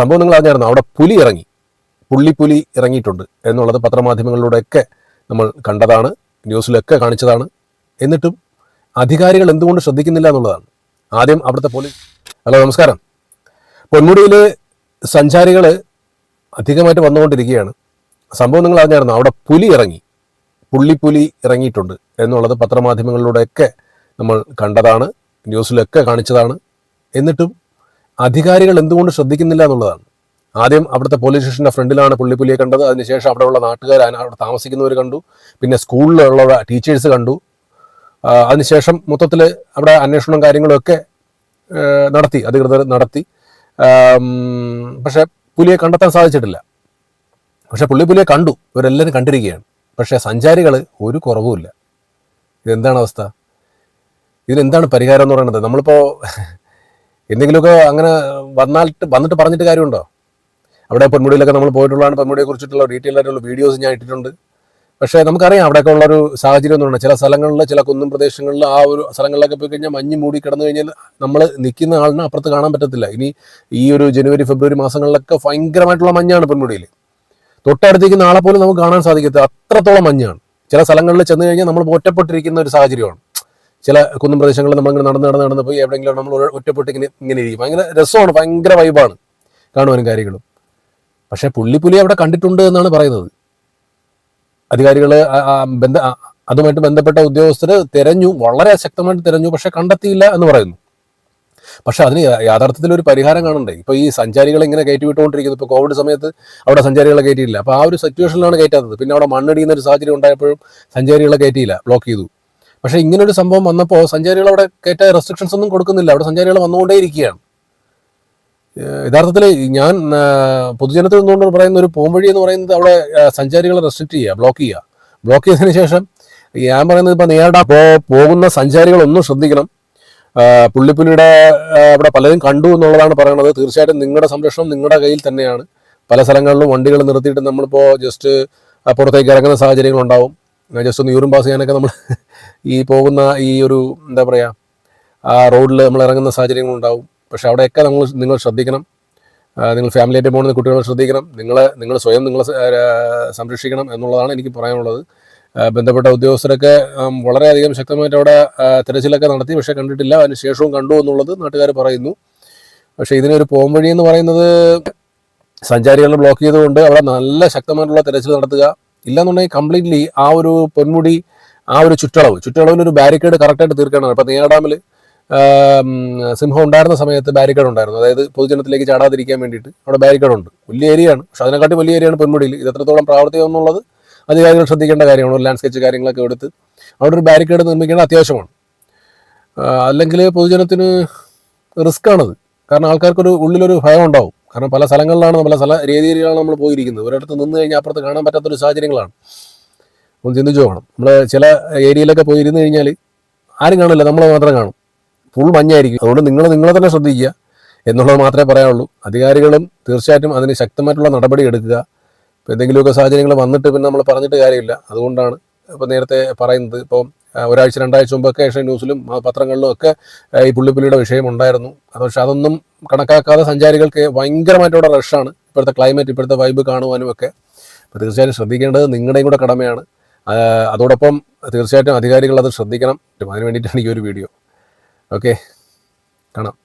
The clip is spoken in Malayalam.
സംഭവം നിങ്ങൾ അറിഞ്ഞായിരുന്നു? അവിടെ പുലി ഇറങ്ങി. പുള്ളിപ്പുലി ഇറങ്ങിയിട്ടുണ്ട് എന്നുള്ളത് പത്രമാധ്യമങ്ങളിലൂടെയൊക്കെ നമ്മൾ കണ്ടതാണ് ന്യൂസിലൊക്കെ കാണിച്ചതാണ്. എന്നിട്ടും അധികാരികൾ എന്തുകൊണ്ട് ശ്രദ്ധിക്കുന്നില്ല എന്നുള്ളതാണ്. ആദ്യം അവിടുത്തെ പോലീസ് ഹലോ നമസ്കാരം. പൊന്മുടിയിൽ സഞ്ചാരികൾ അധികമായിട്ട് വന്നുകൊണ്ടിരിക്കുകയാണ്. സംഭവം നിങ്ങൾ അറിഞ്ഞായിരുന്നു? അവിടെ പുലി ഇറങ്ങി. പുള്ളിപ്പുലി ഇറങ്ങിയിട്ടുണ്ട് എന്നുള്ളത് പത്രമാധ്യമങ്ങളിലൂടെയൊക്കെ നമ്മൾ കണ്ടതാണ് ന്യൂസിലൊക്കെ കാണിച്ചതാണ്. എന്നിട്ടും അധികാരികൾ എന്തുകൊണ്ട് ശ്രദ്ധിക്കുന്നില്ല എന്നുള്ളതാണ്. ആദ്യം അവിടുത്തെ പോലീസ് സ്റ്റേഷന്റെ ഫ്രണ്ടിലാണ് പുള്ളിപ്പുലിയെ കണ്ടത്. അതിനുശേഷം അവിടെയുള്ള നാട്ടുകാർ അവിടെ താമസിക്കുന്നവർ കണ്ടു. പിന്നെ സ്കൂളിലുള്ള ടീച്ചേഴ്സ് കണ്ടു. അതിനുശേഷം മൊത്തത്തിൽ അവിടെ അന്വേഷണവും കാര്യങ്ങളൊക്കെ നടത്തി അധികൃതർ നടത്തി. പക്ഷേ പുലിയെ കണ്ടെത്താൻ സാധിച്ചിട്ടില്ല. പക്ഷെ പുള്ളിപ്പുലിയെ കണ്ടു. ഇവരെല്ലാവരും കണ്ടിരിക്കുകയാണ്. പക്ഷേ സഞ്ചാരികൾ ഒരു കുറവുമില്ല ഇതെന്താണ് അവസ്ഥ? ഇതിനെന്താണ് പരിഹാരം എന്ന് പറയുന്നത്? നമ്മളിപ്പോൾ എന്തെങ്കിലുമൊക്കെ അങ്ങനെ വന്നാലിട്ട് വന്നിട്ട് പറഞ്ഞിട്ട് കാര്യമുണ്ടോ? അവിടെ പൊന്മുടിയിലൊക്കെ നമ്മൾ പോയിട്ടുള്ളതാണ്. പൊന്മുടിയെ കുറിച്ചിട്ടുള്ള ഡീറ്റെയിൽ ആയിട്ടുള്ള വീഡിയോസ് ഞാൻ ഇട്ടിട്ടുണ്ട്. പക്ഷേ നമുക്കറിയാം അവിടെയൊക്കെ ഉള്ള ഒരു സാഹചര്യം എന്ന് പറഞ്ഞാൽ ചില സ്ഥലങ്ങളിൽ ചില കുന്നും പ്രദേശങ്ങളിൽ ആ ഒരു സ്ഥലങ്ങളിലൊക്കെ പോയി കഴിഞ്ഞാൽ മഞ്ഞ് മൂടി കിടന്നു കഴിഞ്ഞാൽ നമ്മൾ നിൽക്കുന്ന ആളിനെ അപ്പുറത്ത് കാണാൻ പറ്റത്തില്ല. ഇനി ഈ ഒരു ജനുവരി ഫെബ്രുവരി മാസങ്ങളിലൊക്കെ ഭയങ്കരമായിട്ടുള്ള മഞ്ഞാണ് പൊന്മുടിയിൽ. തൊട്ടടുത്തേക്ക് നാളെ പോലും നമുക്ക് കാണാൻ സാധിക്കത്തില്ല. അത്രത്തോളം മഞ്ഞാണ്. ചില സ്ഥലങ്ങളിൽ ചെന്ന് കഴിഞ്ഞാൽ നമ്മൾ ഒറ്റപ്പെട്ടിരിക്കുന്ന ഒരു സാഹചര്യമാണ്. ചില കുന്നും പ്രദേശങ്ങളിൽ നമ്മളിങ്ങനെ നടന്ന് നടന്ന് നടന്ന് പോയി എവിടെയെങ്കിലും നമ്മൾ ഒറ്റപ്പെട്ട് ഇങ്ങനെ ഇങ്ങനെ ഇരിക്കും. ഭയങ്കര രസമാണ് ഭയങ്കര വൈബാണ് കാണുവാനും കാര്യങ്ങളും. പക്ഷേ പുള്ളിപ്പുലി അവിടെ കണ്ടിട്ടുണ്ട് എന്നാണ് പറയുന്നത്. അധികാരികൾ ബന്ധ അതുമായിട്ട് ബന്ധപ്പെട്ട ഉദ്യോഗസ്ഥർ തിരഞ്ഞു വളരെ ശക്തമായിട്ട് തിരഞ്ഞു പക്ഷെ കണ്ടെത്തിയില്ല എന്ന് പറയുന്നു. പക്ഷെ അതിന് യാഥാർത്ഥത്തിൽ ഒരു പരിഹാരം കാണണ്ടേ? ഇപ്പോൾ ഈ സഞ്ചാരികളെ ഇങ്ങനെ കയറ്റി വിട്ടുകൊണ്ടിരിക്കുന്നത് ഇപ്പോൾ കോവിഡ് സമയത്ത് അവിടെ സഞ്ചാരികളെ കയറ്റിയില്ല അപ്പോൾ ആ ഒരു സിറ്റുവേഷനിലാണ് കയറ്റാത്തത്. പിന്നെ അവിടെ മണ്ണടിയുന്ന ഒരു സാഹചര്യം ഉണ്ടായപ്പോഴും സഞ്ചാരികളെ കയറ്റിയില്ല ബ്ലോക്ക് ചെയ്തു. പക്ഷേ ഇങ്ങനെ ഒരു സംഭവം വന്നപ്പോൾ സഞ്ചാരികൾ അവിടെ കയറ്റാൻ റെസ്ട്രിക്ഷൻസ് ഒന്നും കൊടുക്കുന്നില്ല. അവിടെ സഞ്ചാരികൾ വന്നുകൊണ്ടേയിരിക്കുകയാണ്. യഥാർത്ഥത്തിൽ ഞാൻ പൊതുജനത്തിൽ നിന്നുകൊണ്ട് പറയുന്ന ഒരു പോംവഴി എന്ന് പറയുന്നത് അവിടെ സഞ്ചാരികളെ റെസ്ട്രിക്ട് ചെയ്യുക ബ്ലോക്ക് ചെയ്യുക. ബ്ലോക്ക് ചെയ്തതിന് ശേഷം ഞാൻ പറയുന്നത് ഇപ്പോൾ നേരിടാ പോകുന്ന സഞ്ചാരികളൊന്നും ശ്രദ്ധിക്കണം. പുള്ളിപ്പുലിയുടെ അവിടെ പലരും കണ്ടു എന്നുള്ളതാണ് പറയുന്നത് തീർച്ചയായിട്ടും നിങ്ങളുടെ സംരക്ഷണം നിങ്ങളുടെ കയ്യിൽ തന്നെയാണ്. പല സ്ഥലങ്ങളിലും വണ്ടികൾ നിർത്തിയിട്ട് നമ്മളിപ്പോൾ ജസ്റ്റ് പുറത്തേക്ക് ഇറങ്ങുന്ന സാഹചര്യങ്ങളുണ്ടാവും. ജസ്റ്റ് ഒന്ന് യൂറിൻ പാസ് ചെയ്യാനൊക്കെ നമ്മൾ ഈ പോകുന്ന ഈ ഒരു എന്താ പറയുക ആ റോഡിൽ നമ്മൾ ഇറങ്ങുന്ന സാഹചര്യങ്ങളുണ്ടാവും പക്ഷേ അവിടെയൊക്കെ നമ്മൾ നിങ്ങൾ ശ്രദ്ധിക്കണം. നിങ്ങൾ ഫാമിലിയായിട്ട് പോകുന്ന കുട്ടികളെ ശ്രദ്ധിക്കണം. നിങ്ങളെ നിങ്ങൾ സ്വയം നിങ്ങളെ സംരക്ഷിക്കണം എന്നുള്ളതാണ് എനിക്ക് പറയാനുള്ളത്. ബന്ധപ്പെട്ട ഉദ്യോഗസ്ഥരൊക്കെ വളരെയധികം ശക്തമായിട്ട് അവിടെ തിരച്ചിലൊക്കെ നടത്തി പക്ഷേ കണ്ടിട്ടില്ല. അതിന് ശേഷവും കണ്ടു എന്നുള്ളത് നാട്ടുകാർ പറയുന്നു. പക്ഷേ ഇതിനൊരു പോംവഴി എന്ന് പറയുന്നത് സഞ്ചാരികളെ ബ്ലോക്ക് ചെയ്തുകൊണ്ട് അവിടെ നല്ല ശക്തമായിട്ടുള്ള തിരച്ചിൽ നടത്തുക ഇല്ലാന്നുണ്ടെങ്കിൽ കംപ്ലീറ്റ്ലി ആ ഒരു പൊന്മുടി ആ ഒരു ചുറ്റളവ് ചുറ്റളവിൽ ഒരു ബാരിക്കേഡ് കറക്റ്റായിട്ട് തീർക്കണം ഇപ്പം നെയ്യാർ ഡാമിൽ സിംഹം ഉണ്ടായിരുന്ന സമയത്ത് ബാരിക്കേഡ് ഉണ്ടായിരുന്നു. അതായത് പൊതുജനത്തിലേക്ക് ചാടാതിരിക്കാൻ വേണ്ടിയിട്ട് അവിടെ ബാരിക്കേഡ് ഉണ്ട്. വലിയ ഏരിയയാണ് പക്ഷെ അതിനെക്കാട്ടി വലിയ ഏരിയയാണ് പൊന്മുടിയിൽ. ഇത് എത്രത്തോളം പ്രാവർത്തികം എന്നുള്ളത് അധികാരികൾ ശ്രദ്ധിക്കേണ്ട കാര്യമാണ്. ലാൻഡ് സ്കെച്ച് കാര്യങ്ങളൊക്കെ എടുത്ത് അവിടെ ഒരു ബാരിക്കേഡ് നിർമ്മിക്കേണ്ട അത്യാവശ്യമാണ്. അല്ലെങ്കിൽ പൊതുജനത്തിന് റിസ്ക് ആണത്. കാരണം ആൾക്കാർക്കൊരു ഉള്ളിലൊരു ഭയം ഉണ്ടാവും. കാരണം പല സ്ഥലങ്ങളിലാണ് പല സ്ഥല രീതിയിലാണ് നമ്മൾ പോയിരിക്കുന്നത്. ഒരിടത്ത് നിന്ന് കഴിഞ്ഞാൽ അപ്പുറത്ത് കാണാൻ പറ്റാത്തൊരു സാഹചര്യങ്ങളാണ്. ഒന്ന് ചിന്തിച്ചു നോക്കണം. നമ്മൾ ചില ഏരിയയിലൊക്കെ പോയി ഇരുന്ന് കഴിഞ്ഞാൽ ആരും കാണില്ല നമ്മൾ മാത്രം കാണും. ഫുൾ മഞ്ഞായിരിക്കും. അതുകൊണ്ട് നിങ്ങൾ നിങ്ങളെ തന്നെ ശ്രദ്ധിക്കുക എന്നുള്ളത് മാത്രമേ പറയാനുള്ളൂ. അധികാരികളും തീർച്ചയായിട്ടും അതിന് ശക്തമായിട്ടുള്ള നടപടി എടുക്കുക. ഇപ്പോൾ എന്തെങ്കിലുമൊക്കെ സാഹചര്യങ്ങൾ വന്നിട്ട് പിന്നെ നമ്മൾ പറഞ്ഞിട്ട് കാര്യമില്ല. അതുകൊണ്ടാണ് ഇപ്പോൾ നേരത്തെ പറയുന്നത് ഇപ്പോൾ ഒരാഴ്ച രണ്ടാഴ്ച മുമ്പൊക്കെ ഏഷ്യൻ ന്യൂസിലും പത്രങ്ങളിലും ഒക്കെ ഈ പുള്ളിപ്പുലിയുടെ വിഷയം ഉണ്ടായിരുന്നു. പക്ഷെ അതൊന്നും കണക്കാക്കാതെ സഞ്ചാരികൾക്ക് ഭയങ്കരമായിട്ടുള്ള റഷാണ് ഇപ്പോഴത്തെ ക്ലൈമറ്റ് ഇപ്പോഴത്തെ വൈബ് കാണുവാനും ഒക്കെ. അപ്പോൾ തീർച്ചയായിട്ടും ശ്രദ്ധിക്കേണ്ടത് നിങ്ങളുടെയും കൂടെ കടമയാണ്. അതോടൊപ്പം തീർച്ചയായിട്ടും അധികാരികൾ അത് ശ്രദ്ധിക്കണം. അതിന് വേണ്ടിയിട്ടാണ് ഈ ഒരു വീഡിയോ ഓക്കെ കാണാം.